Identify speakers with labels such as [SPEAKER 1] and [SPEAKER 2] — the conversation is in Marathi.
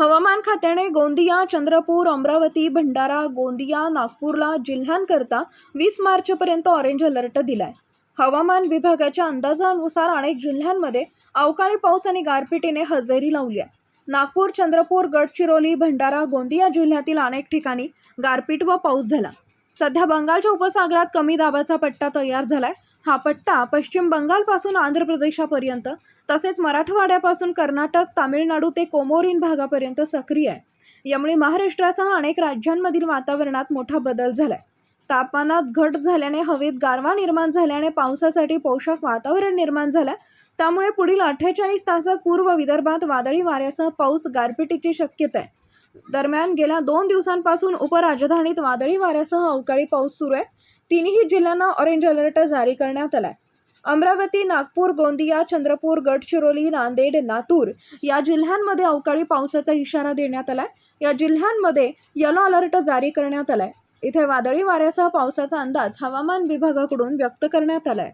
[SPEAKER 1] हवामान खात्याने गोंदिया चंद्रपूर अमरावती भंडारा गोंदिया नागपूरला जिल्ह्यांकरता वीस मार्चपर्यंत ऑरेंज अलर्ट दिलाय. हवामान विभागाच्या अंदाजानुसार अनेक जिल्ह्यांमध्ये अवकाळी पाऊस आणि गारपिटीने हजेरी लावली आहे. नागपूर चंद्रपूर गडचिरोली भंडारा गोंदिया जिल्ह्यातील अनेक ठिकाणी गारपीट व पाऊस झाला. सध्या बंगालच्या उपसागरात कमी दाबाचा पट्टा तयार झालाय. हा पट्टा पश्चिम बंगालपासून आंध्र प्रदेशापर्यंत तसेच मराठवाड्यापासून कर्नाटक तामिळनाडू ते कोमोरीन भागापर्यंत सक्रिय आहे. यामुळे महाराष्ट्रासह अनेक राज्यांमधील वातावरणात मोठा बदल झाला आहे तापमानात घट झाल्याने हवेत गारवा निर्माण झाल्याने पावसासाठी पोषक वातावरण निर्माण झालं त्यामुळे पुढील अठ्ठेचाळीस तासात पूर्व विदर्भात वादळी वाऱ्यासह पाऊस गारपिटीची शक्यता आहे. दरम्यान गेल्या दोन दिवसांपासून उपराजधानीत वादळी वाऱ्यासह अवकाळी पाऊस सुरू आहे. तिन्ही जिल्ह्यांना ऑरेंज अलर्ट जारी करण्यात आलाय. अमरावती नागपूर गोंदिया चंद्रपूर गडचिरोली नांदेड लातूर या जिल्ह्यांमध्ये अवकाळी पावसाचा इशारा देण्यात आलाय. या जिल्ह्यांमध्ये येलो अलर्ट जारी करण्यात आलाय. इथे वादळी वाऱ्यासह पावसाचा अंदाज हवामान विभागाकडून व्यक्त करण्यात आलाय.